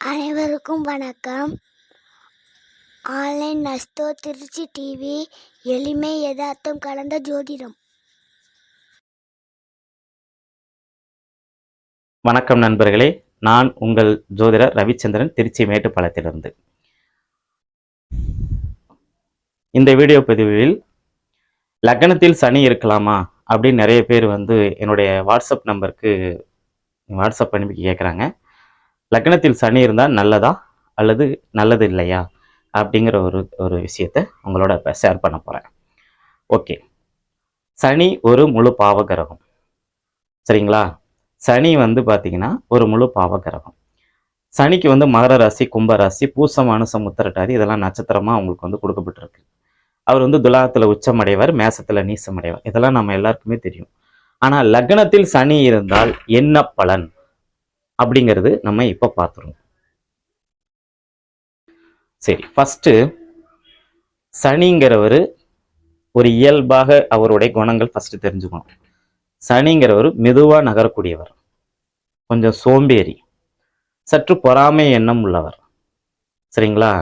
அனைவருக்கும் வணக்கம். Online நஸ்தோ Trichy TV எளிமை யதார்த்தம் கலந்த ஜோதிடம். வணக்கம் நண்பர்களே. நான் உங்கள் ஜோதிடர் ரவிச்சந்திரன் திருச்சி மேட்டுப்பாளையத்திலிருந்து. இந்த வீடியோ பதிவில் லக்னத்தில் சனி இருக்கலாமா அப்படின்னு நிறைய பேர் வந்து என்னுடைய வாட்ஸ்அப் நம்பருக்கு வாட்ஸ்அப் அனுப்பி கேட்குறாங்க லக்னத்தில் சனி இருந்தால் நல்லதா அல்லது நல்லது இல்லையா அப்படிங்கிற ஒரு ஒரு விஷயத்த உங்களோட இப்போ ஷேர் பண்ண போகிறேன் ஓகே சனி ஒரு முழு பாவ கிரகம். சரிங்களா? சனி வந்து பார்த்தீங்கன்னா ஒரு முழு பாவ கிரகம். சனிக்கு வந்து மகர ராசி கும்ப ராசி பூசம் அனுசம் உத்தரட்டாதி இதெல்லாம் நட்சத்திரமாக அவங்களுக்கு வந்து கொடுக்கப்பட்டிருக்கு. அவர் வந்து துலாத்தில் உச்சமடைவார் மேசத்தில் நீசமடைவார். இதெல்லாம் நம்ம எல்லாருக்குமே தெரியும். ஆனால் லக்னத்தில் சனி இருந்தால் என்ன பலன்? அப்படிங்கிறது நம்ம இப்போ பார்த்துருவோம் சரி ஃபஸ்ட்டு சனிங்கிறவர் ஒரு இயல்பாக அவருடைய குணங்கள் ஃபஸ்ட்டு தெரிஞ்சுக்கணும். சனிங்கிறவர் மெதுவாக நகரக்கூடியவர். கொஞ்சம் சோம்பேறி சற்று பொறாமை எண்ணம் உள்ளவர். சரிங்களா?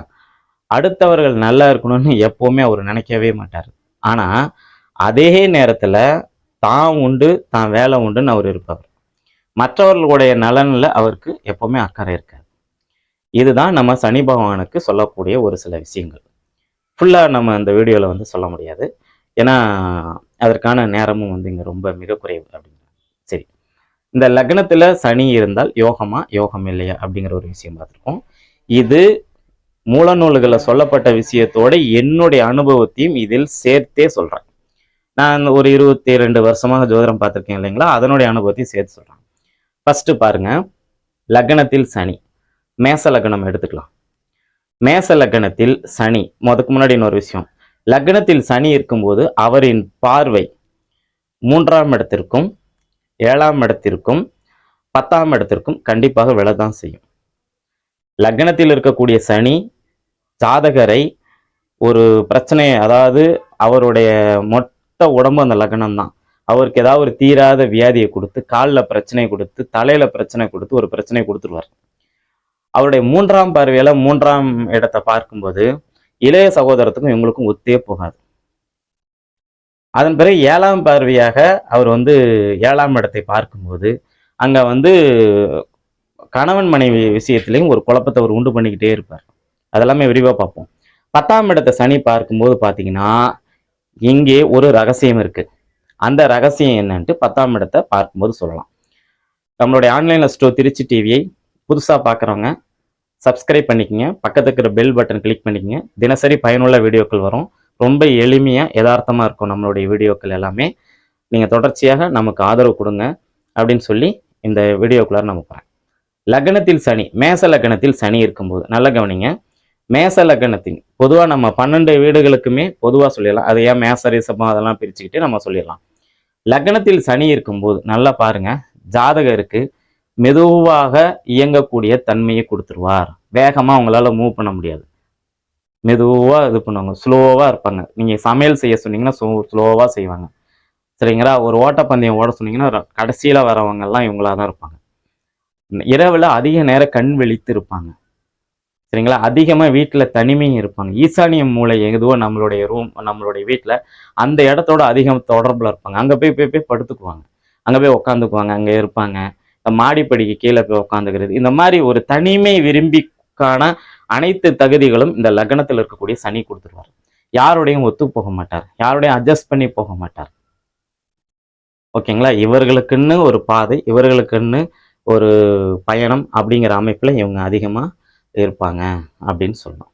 அடுத்தவர்கள் நல்லா இருக்கணும்னு எப்போவுமே அவர் நினைக்கவே மாட்டார். ஆனால் அதே நேரத்தில் தான் உண்டு தான் வேலை உண்டுன்னு அவர் இருப்பவர். மற்றவர்களுடைய நலனில் அவருக்கு எப்போவுமே அக்கறை இருக்காது. இதுதான் நம்ம சனி பகவானுக்கு சொல்லக்கூடிய ஒரு சில விஷயங்கள். ஃபுல்லாக நம்ம இந்த வீடியோவில் வந்து சொல்ல முடியாது. ஏன்னா அதற்கான நேரமும் வந்து இங்கே ரொம்ப மிக குறைவு அப்படிங்க சரி. இந்த லக்னத்தில் சனி இருந்தால் யோகமா யோகம் இல்லையா அப்படிங்கிற ஒரு விஷயம் பார்த்துருக்கோம். இது மூலநூல்களில் சொல்லப்பட்ட விஷயத்தோட என்னுடைய அனுபவத்தையும் இதில் சேர்த்தே சொல்கிறேன் நான் ஒரு இருபத்தி ரெண்டு வருஷமாக ஜோதிடம் பார்த்துருக்கேன் இல்லைங்களா? அதனுடைய அனுபவத்தையும் சேர்த்து சொல்கிறேன் ஃபஸ்ட்டு பாருங்கள் லக்னத்தில் சனி. மேச லக்னம் எடுத்துக்கலாம். மேச லக்னத்தில் சனி. முதக்கு முன்னாடி இன்னொரு விஷயம். லக்னத்தில் சனி இருக்கும்போது அவரின் பார்வை மூன்றாம் இடத்திற்கும் ஏழாம் இடத்திற்கும் பத்தாம் இடத்திற்கும் கண்டிப்பாக விழதான் செய்யும். லக்னத்தில் இருக்கக்கூடிய சனி ஜாதகரை ஒரு பிரச்சனை அதாவது அவருடைய மொத்த உடம்பு அந்த லக்னம் தான் அவருக்கு ஏதாவது ஒரு தீராத வியாதியை கொடுத்து காலில் பிரச்சனை கொடுத்து தலையில பிரச்சனை கொடுத்து ஒரு பிரச்சனை கொடுத்துருவார். அவருடைய மூன்றாம் பார்வையில மூன்றாம் இடத்தை பார்க்கும்போது இளைய சகோதரத்துக்கும் இவங்களுக்கும் ஒத்தே போகாது. அதன் பிறகு ஏழாம் பார்வையாக அவர் வந்து ஏழாம் இடத்தை பார்க்கும்போது அங்க வந்து கணவன் மனைவி விஷயத்திலையும் ஒரு குழப்பத்தை அவர் உண்டு பண்ணிக்கிட்டே இருப்பார். அதெல்லாமே விரிவாக பார்ப்போம். பத்தாம் இடத்தை சனி பார்க்கும்போது பார்த்தீங்கன்னா இங்கே ஒரு ரகசியம் இருக்கு. அந்த ரகசியம் என்னன்ட்டு பத்தாம் இடத்தை பார்க்கும்போது சொல்லலாம். நம்மளுடைய ஆன்லைனில் ஸ்டோ திருச்சி டிவியை புதுசாக பார்க்குறவங்க சப்ஸ்கிரைப் பண்ணிக்கங்க. பக்கத்துக்கு இருக்கிற பெல் பட்டன் கிளிக் பண்ணிக்கங்க. தினசரி பயனுள்ள வீடியோக்கள் வரும். ரொம்ப எளிமையாக யதார்த்தமாக இருக்கும் நம்மளுடைய வீடியோக்கள் எல்லாமே. நீங்கள் தொடர்ச்சியாக நமக்கு ஆதரவு கொடுங்க அப்படின்னு சொல்லி இந்த வீடியோக்குள்ளார நம்ம போகிறேன் லக்னத்தில் சனி மேச லக்னத்தில் சனி இருக்கும்போது நல்ல கவனிங்க. மேச லக்னத்தின் பொதுவாக நம்ம பன்னெண்டு வீடுகளுக்குமே பொதுவாக சொல்லிடலாம். அதை ஏன் மேச ரிசபம் அதெல்லாம் பிரிச்சுக்கிட்டு நம்ம சொல்லிடலாம். லக்னத்தில் சனி இருக்கும்போது நல்லா பாருங்க ஜாதகருக்கு மெதுவாக இயங்கக்கூடிய தன்மையை கொடுத்துருவார். வேகமாக அவங்களால மூவ் பண்ண முடியாது. மெதுவாக இது பண்ணுவாங்க ஸ்லோவாக இருப்பாங்க. நீங்கள் சமையல் செய்ய சொன்னீங்கன்னா ஸ்லோ ஸ்லோவாக செய்வாங்க. சரிங்களா? ஒரு ஓட்டப்பந்தயம் ஓட சொன்னீங்கன்னா கடைசியில் வரவங்கெல்லாம் இவங்களாக இவங்களா தான் இருப்பாங்க. இரவில் அதிக நேரம் கண் விழித்து இருப்பாங்க சரிங்களா? அதிகமாக வீட்டில் தனிமையும் இருப்பாங்க. ஈசானிய மூளை எதுவோ நம்மளுடைய ரூம் நம்மளுடைய வீட்டில் அந்த இடத்தோட அதிகம் தொடர்பில் இருப்பாங்க. அங்கே போய் போய் போய் படுத்துக்குவாங்க. அங்கே போய் உட்காந்துக்குவாங்க அங்கே இருப்பாங்க. மாடிப்படிக்கு கீழே போய் உட்காந்துக்கிறது இந்த மாதிரி ஒரு தனிமை விரும்பிக்கான அனைத்து தகுதிகளும் இந்த லக்னத்தில் இருக்கக்கூடிய சனி கொடுத்துருவார். யாரோடையும் ஒத்து போக மாட்டார். யாரோடையும் அட்ஜஸ்ட் பண்ணி போக மாட்டார். ஓகேங்களா? இவர்களுக்குன்னு ஒரு பாதை இவர்களுக்குன்னு ஒரு பயணம் அப்படிங்கிற அமைப்பில் இவங்க அதிகமாக இருப்பாங்க அப்படின்னு சொல்லணும்.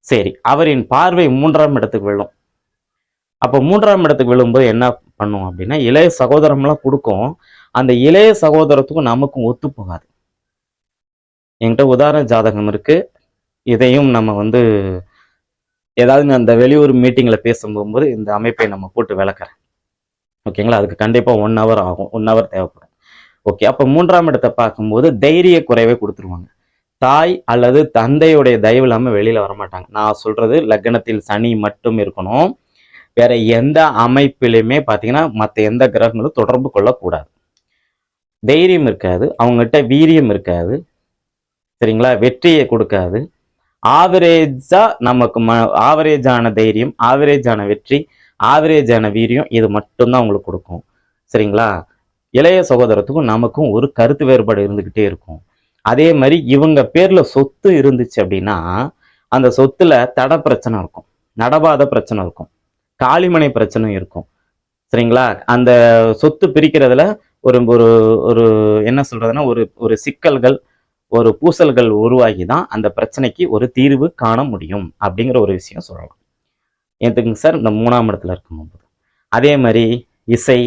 சரி அவரின் பார்வை மூன்றாம் இடத்துக்கு விழும். அப்போ மூன்றாம் இடத்துக்கு விழும்போது என்ன பண்ணும் அப்படின்னா இளைய சகோதரம்லாம் கொடுக்கும். அந்த இளைய சகோதரத்துக்கும் நமக்கும் ஒத்து போகாது. என்கிட்ட உதாரண ஜாதகம் இருக்குது இதையும் நம்ம வந்து ஏதாவது அந்த வெளியூர் மீட்டிங்கில் பேசும்போது இந்த அமைப்பை நம்ம போட்டு விளக்குறேன். ஓகேங்களா? அதுக்கு கண்டிப்பாக ஒன் ஹவர் ஆகும். ஒன் ஹவர் தேவைப்படும். ஓகே அப்போ மூன்றாம் இடத்தை பார்க்கும்போது தைரிய குறைவை கொடுத்துருவாங்க. தாய் அல்லது தந்தையுடைய தயவு இல்லாமல் வெளியில் வரமாட்டாங்க. நான் சொல்கிறது லக்னத்தில் சனி மட்டும் இருக்கணும். வேற எந்த அமைப்பிலையுமே பார்த்தீங்கன்னா மற்ற எந்த கிரகங்களும் தொடர்பு கொள்ளக்கூடாது. தைரியம் இருக்காது. அவங்ககிட்ட வீரியம் இருக்காது. சரிங்களா? வெற்றியை கொடுக்காது. ஆவரேஜாக நமக்கு ம ஆவரேஜான தைரியம் ஆவரேஜான வெற்றி ஆவரேஜான வீரியம் இது மட்டும்தான் அவங்களுக்கு கொடுக்கும். சரிங்களா? இளைய சகோதரத்துக்கும் நமக்கும் ஒரு கருத்து வேறுபாடு இருந்துக்கிட்டே இருக்கும். அதே மாதிரி இவங்க பேர்ல சொத்து இருந்துச்சு அப்படின்னா அந்த சொத்துல தட பிரச்சனை இருக்கும். நடவாத பிரச்சனை இருக்கும். காளிமனை பிரச்சனை இருக்கும். சரிங்களா? அந்த சொத்து பிரிக்கிறதுல ஒரு ஒரு ஒரு என்ன சொல்றதுன்னா ஒரு ஒரு சிக்கல்கள் ஒரு பூசல்கள் உருவாகி தான் அந்த பிரச்சனைக்கு ஒரு தீர்வு காண முடியும் அப்படிங்கிற ஒரு விஷயம் சொல்லலாம். எதுக்குங்க சார் இந்த மூணாம் இடத்துல இருக்கும்போது. அதே மாதிரி இசை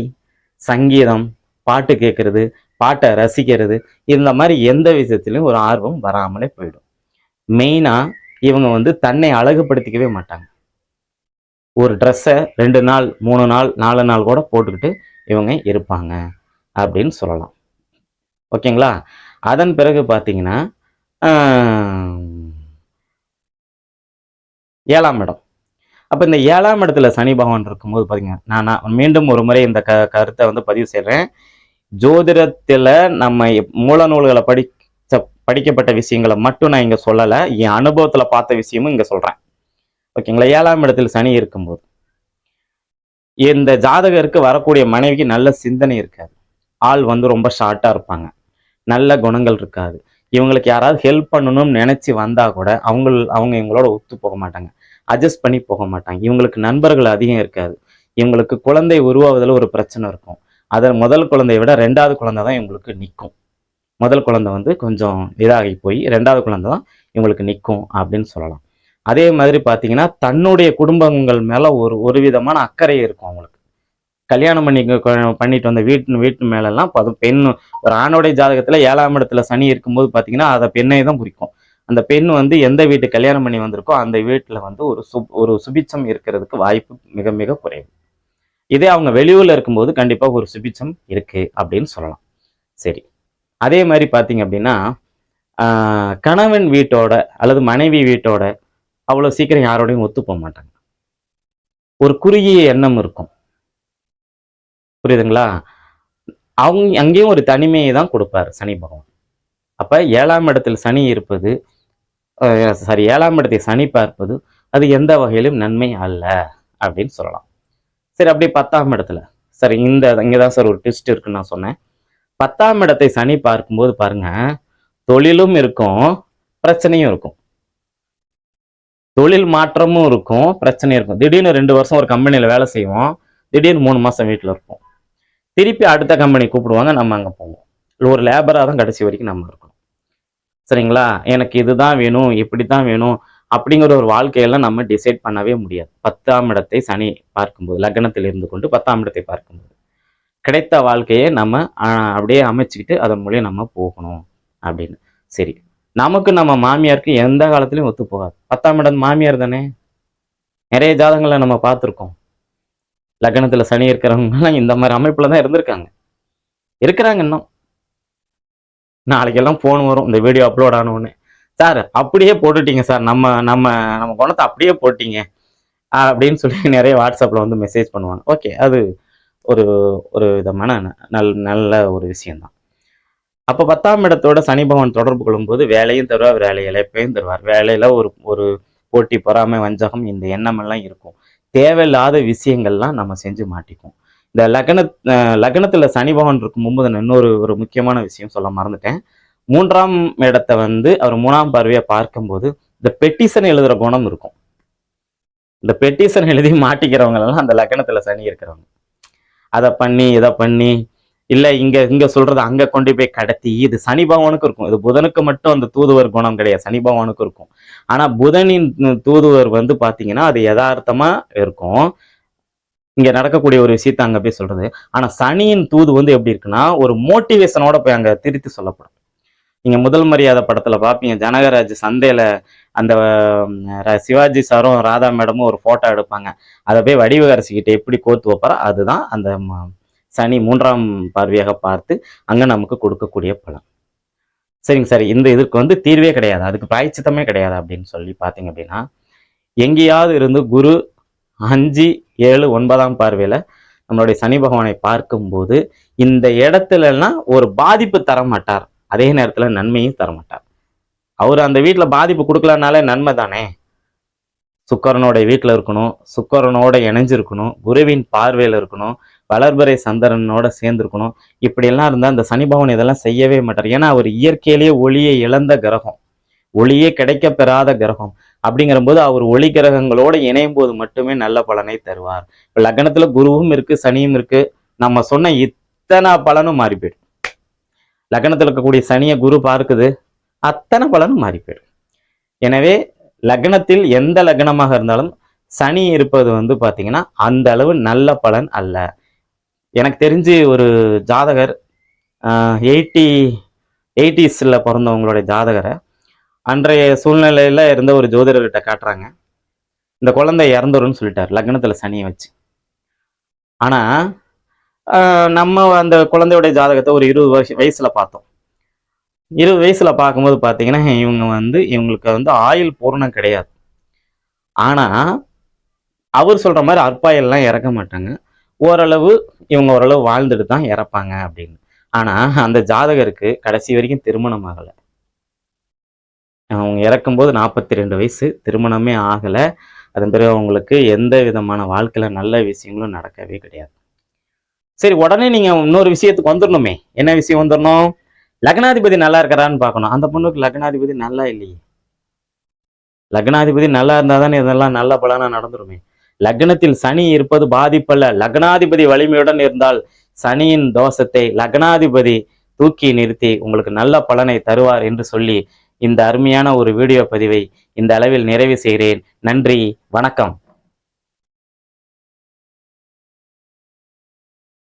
சங்கீதம் பாட்டு கேட்கறது பாட்டை ரசிக்கிறது இந்த மாதிரி எந்த விஷயத்திலையும் ஒரு ஆர்வம் வராமலே போயிடும். மெயினாக இவங்க வந்து தன்னை அழகுபடுத்திக்கவே மாட்டாங்க. ஒரு ட்ரெஸ்ஸை ரெண்டு நாள் மூணு நாள் நாலு நாள் கூட போட்டுக்கிட்டு இவங்க இருப்பாங்க அப்படின்னு சொல்லலாம். ஓகேங்களா? அதன் பிறகு பார்த்தீங்கன்னா ஆஹ், ஏழாம் இடம். அப்போ இந்த ஏழாம் இடத்துல சனி பகவான் இருக்கும்போது பார்த்தீங்க நான் நான் மீண்டும் ஒரு முறை இந்த க கருத்தை வந்து பதிவு செய்கிறேன் ஜோதிடத்தில் நம்ம மூல நூல்களை படிச்ச படிக்கப்பட்ட விஷயங்களை மட்டும் நான் இங்கே சொல்லலை. என் அனுபவத்தில் பார்த்த விஷயமும் இங்கே சொல்கிறேன் ஓகேங்களா? ஏழாம் இடத்தில் சனி இருக்கும்போது. இந்த ஜாதகருக்கு வரக்கூடிய மனைவிக்கு நல்ல சிந்தனை இருக்காது. ஆள் வந்து ரொம்ப ஷார்ட்டாக இருப்பாங்க. நல்ல குணங்கள் இருக்காது. இவங்களுக்கு யாராவது ஹெல்ப் பண்ணணும்னு நினச்சி வந்தால் கூட அவங்க அவங்க இவங்களோட ஒத்து போக மாட்டாங்க. அட்ஜஸ்ட் பண்ணி போக மாட்டாங்க. இவங்களுக்கு நண்பர்கள் அதிகம் இருக்காது. இவங்களுக்கு குழந்தை உருவாவதில் ஒரு பிரச்சனை இருக்கும். அதில் முதல் குழந்தைய விட ரெண்டாவது குழந்தை தான் இவங்களுக்கு நிற்கும் முதல் குழந்தை வந்து கொஞ்சம் இதாகி போய் ரெண்டாவது குழந்தை தான் இவங்களுக்கு நிற்கும் அப்படின்னு சொல்லலாம். அதே மாதிரி பார்த்தீங்கன்னா தன்னுடைய குடும்பங்கள் மேலே ஒரு ஒரு விதமான அக்கறை இருக்கும் அவங்களுக்கு. கல்யாணம் பண்ணி பண்ணிட்டு வந்த வீட்டு வீட்டு மேலெல்லாம் அது பெண் ஒரு ஆணுடைய ஜாதகத்தில் ஏழாம் இடத்துல சனி இருக்கும்போது பார்த்தீங்கன்னா அதை பெண்ணை தான் குறிக்கும். அந்த பெண் வந்து எந்த வீட்டு கல்யாணம் பண்ணி வந்திருக்கோ அந்த வீட்டில் வந்து ஒரு சுப் ஒரு சுபிச்சம் இருக்கிறதுக்கு வாய்ப்பு மிக மிக குறைவு. இதே அவங்க வெளியூரில் இருக்கும்போது கண்டிப்பாக ஒரு சுபிச்சம் இருக்கு அப்படின்னு சொல்லலாம். சரி. அதே மாதிரி பார்த்தீங்க அப்படின்னா கணவன் வீட்டோட அல்லது மனைவி வீட்டோட அவ்வளோ சீக்கிரம் யாரோடையும் ஒத்து போக மாட்டாங்க. ஒரு குறுகிய எண்ணம் இருக்கும். புரியுதுங்களா? அவங்க அங்கேயும் ஒரு தனிமையை தான் கொடுப்பாரு சனி பகவான். அப்போ ஏழாம் இடத்தில் சனி இருப்பது சாரி ஏழாம் இடத்தை சனி பார்ப்பது அது எந்த வகையிலும் நன்மை அல்ல அப்படின்னு சொல்லலாம். சரி அப்படியே பத்தாம் இடத்துல. சரி இந்த இங்கே தான் சார் ஒரு ட்விஸ்ட் இருக்குன்னு நான் சொன்னேன். பத்தாம் இடத்தை சனி பார்க்கும்போது பாருங்க தொழிலும் இருக்கும் பிரச்சனையும் இருக்கும். தொழில் மாற்றமும் இருக்கும் பிரச்சனையும் இருக்கும். திடீர்னு ரெண்டு வருஷம் ஒரு கம்பெனியில் வேலை செய்வோம் திடீர்னு மூணு மாதம் வீட்டில் இருப்போம். திருப்பி அடுத்த கம்பெனி கூப்பிடுவாங்க நம்ம அங்கே போவோம். இல்லை ஒரு லேபராக தான் கடைசி வரைக்கும் நம்ம இருக்கணும். சரிங்களா? எனக்கு இதுதான் வேணும் இப்படி தான் வேணும் அப்படிங்கிற ஒரு வாழ்க்கையெல்லாம் நம்ம டிசைட் பண்ணவே முடியாது. பத்தாம் இடத்தை சனி பார்க்கும்போது லக்னத்தில் இருந்து கொண்டு பத்தாம் இடத்தை பார்க்கும்போது. கிடைத்த வாழ்க்கையை நம்ம அப்படியே அமைச்சுக்கிட்டு அதன் மூலியம் நம்ம போகணும் அப்படின்னு. சரி. நமக்கு நம்ம மாமியாருக்கு எந்த காலத்துலையும் ஒத்து போகாது. பத்தாம் இடம் மாமியார் தானே? நிறைய ஜாதகங்களை நம்ம பார்த்துருக்கோம். லக்னத்தில் சனி இருக்கிறவங்கலாம் இந்த மாதிரி அமைப்பில் தான் இருந்திருக்காங்க. இருக்கிறாங்க இன்னும். நாளைக்கெல்லாம் ஃபோன் வரும். இந்த வீடியோ அப்லோட் ஆனவுடனே. சார் அப்படியே போட்டுட்டீங்க சார். நம்ம நம்ம நம்ம குணத்தை அப்படியே போட்டிங்க. அப்படின்னு சொல்லி நிறைய வாட்ஸ்அப்பில் வந்து மெசேஜ் பண்ணுவாங்க. ஓகே அது ஒரு ஒரு விதமான ந- நல் நல்ல ஒரு விஷயந்தான் அப்போ பத்தாம் இடத்தோட சனி பகவான் தொடர்பு கொள்ளும்போது வேலையும் தருவார் வேலை இழப்பையும் தருவார். வேலையில் ஒரு ஒரு போட்டி பொறாமை வஞ்சகம் இந்த எண்ணமெல்லாம் இருக்கும். தேவையில்லாத விஷயங்கள்லாம் நம்ம செஞ்சு மாட்டிப்போம். இந்த லக்ன லக்னத்தில் சனி பகவான் இருக்கும்போது நான் இன்னொரு ஒரு முக்கியமான விஷயம் சொல்ல மறந்துட்டேன். மூன்றாம் இடத்தை வந்து அவர் மூணாம் பார்வையை பார்க்கும்போது இந்த பெட்டிஷன் எழுதுற குணம் இருக்கும். இந்த பெட்டிஷன் எழுதி மாட்டிக்கிறவங்க எல்லாம் அந்த லக்னத்துல சனி இருக்கிறவங்க அதை பண்ணி இதை பண்ணி இல்ல இங்க இங்க சொல்றது அங்க கொண்டு போய் கடத்தி இது சனி பகவானுக்கு இருக்கும். இது புதனுக்கு மட்டும் அந்த தூதுவர் குணம் கிடையாது சனி பகவானுக்கு இருக்கும். ஆனா புதனின் தூதுவர் வந்து பாத்தீங்கன்னா அது யதார்த்தமா இருக்கும். இங்க நடக்கக்கூடிய ஒரு விஷயத்த அங்க போய் சொல்றது. ஆனா சனியின் தூது வந்து எப்படி இருக்குன்னா ஒரு மோட்டிவேஷனோட போய் அங்க திருத்தி சொல்லப்படும். நீங்கள் முதல் மரியாதை படத்தில் பார்ப்பீங்க ஜனகராஜ் சந்தையில் அந்த சிவாஜி சாரும் ராதா மேடமும் ஒரு ஃபோட்டோ எடுப்பாங்க. அதை போய் வடிவகரசிக்கிட்ட எப்படி கோத்து வைப்பாரோ அதுதான் அந்த ம- சனி மூன்றாம் பார்வையாக பார்த்து அங்கே நமக்கு கொடுக்கக்கூடிய பலன். சரிங்க சார். இந்த இதுக்கு வந்து தீர்வே கிடையாது. அதுக்கு பிராய்ச்சித்தமே கிடையாது அப்படின்னு சொல்லி பார்த்தீங்க அப்படின்னா எங்கேயாவது இருந்து குரு அஞ்சு ஏழு ஒன்பதாம் பார்வையில் நம்மளுடைய சனி பகவானை பார்க்கும்போது இந்த இடத்துலலாம் ஒரு பாதிப்பு தர மாட்டார் அதே நேரத்தில் நன்மையும் தரமாட்டார். அவர் அந்த வீட்டில் பாதிப்பு கொடுக்கலனாலே நன்மை தானே? சுக்கரனோட வீட்டில் இருக்கணும் சுக்கரனோட இணைஞ்சிருக்கணும் குருவின் பார்வையில இருக்கணும் வளர்பறை சந்திரனோட சேர்ந்துருக்கணும். இப்படியெல்லாம் இருந்தால் அந்த சனி இதெல்லாம் செய்யவே மாட்டார். ஏன்னா அவர் இயற்கையிலேயே ஒளியை இழந்த கிரகம். ஒளியே கிடைக்க பெறாத கிரகம். அப்படிங்கிறபோது அவர் ஒளி கிரகங்களோட இணையும் போது மட்டுமே நல்ல பலனை தருவார். இப்போ லக்னத்தில் குருவும் இருக்கு சனியும் இருக்கு. நம்ம சொன்ன இத்தனை பலனும் மாறி போயிடும் லக்னத்தில் இருக்கக்கூடிய சனியை குரு பார்க்குது அத்தனை பலனும் மாறி போயிடும். எனவே லக்னத்தில் எந்த லக்னமாக இருந்தாலும் சனி இருப்பது வந்து பார்த்தீங்கன்னா அந்த அளவு நல்ல பலன் அல்ல. எனக்கு தெரிஞ்சு ஒரு ஜாதகர் எயிட்டி எயிட்டிஸில் பிறந்தவங்களுடைய ஜாதகரை அன்றைய சூழ்நிலையில் இருந்த ஒரு ஜோதிடர்கிட்ட காட்டுறாங்க. இந்த குழந்தை இறந்துரும்னு சொல்லிட்டார் லக்னத்தில் சனியை வச்சு. ஆனால் நம்ம அந்த குழந்தையுடைய ஜாதகத்தை ஒரு இருபது வருஷ வயசில் பார்த்தோம். இருபது வயசில் பார்க்கும்போது பார்த்தீங்கன்னா இவங்க வந்து இவங்களுக்கு வந்து ஆயுள் பூரணம் கிடையாது. ஆனால் அவர் சொல்கிற மாதிரி அற்பாயெல்லாம் இறக்க மாட்டாங்க. ஓரளவு இவங்க ஓரளவு வாழ்ந்துட்டு தான் இறப்பாங்க அப்படின்னு. ஆனால் அந்த ஜாதகருக்கு கடைசி வரைக்கும் திருமணம் ஆகலை. அவங்க இறக்கும்போது நாற்பத்தி ரெண்டு வயசு திருமணமே ஆகலை. அதன் பிறகு அவங்களுக்கு எந்த விதமான வாழ்க்கையில் நல்ல விஷயங்களும் நடக்கவே கிடையாது. சரி உடனே நீங்கள் இன்னொரு விஷயத்துக்கு வந்துடணுமே என்ன விஷயம் வந்துடணும் லக்னாதிபதி நல்லா இருக்கிறான்னு பார்க்கணும். அந்த பொண்ணுக்கு லக்னாதிபதி நல்லா இல்லையே. லக்னாதிபதி நல்லா இருந்தால் தானே இதெல்லாம் நல்ல பலனாக நடந்துருமே. லக்னத்தில் சனி இருப்பது பாதிப்பல்ல. லக்னாதிபதி வலிமையுடன் இருந்தால் சனியின் தோஷத்தை லக்னாதிபதி தூக்கி நிறுத்தி உங்களுக்கு நல்ல பலனை தருவார் என்று சொல்லி இந்த அருமையான ஒரு வீடியோ பதிவை இந்த அளவில் நிறைவு செய்கிறேன். நன்றி வணக்கம்.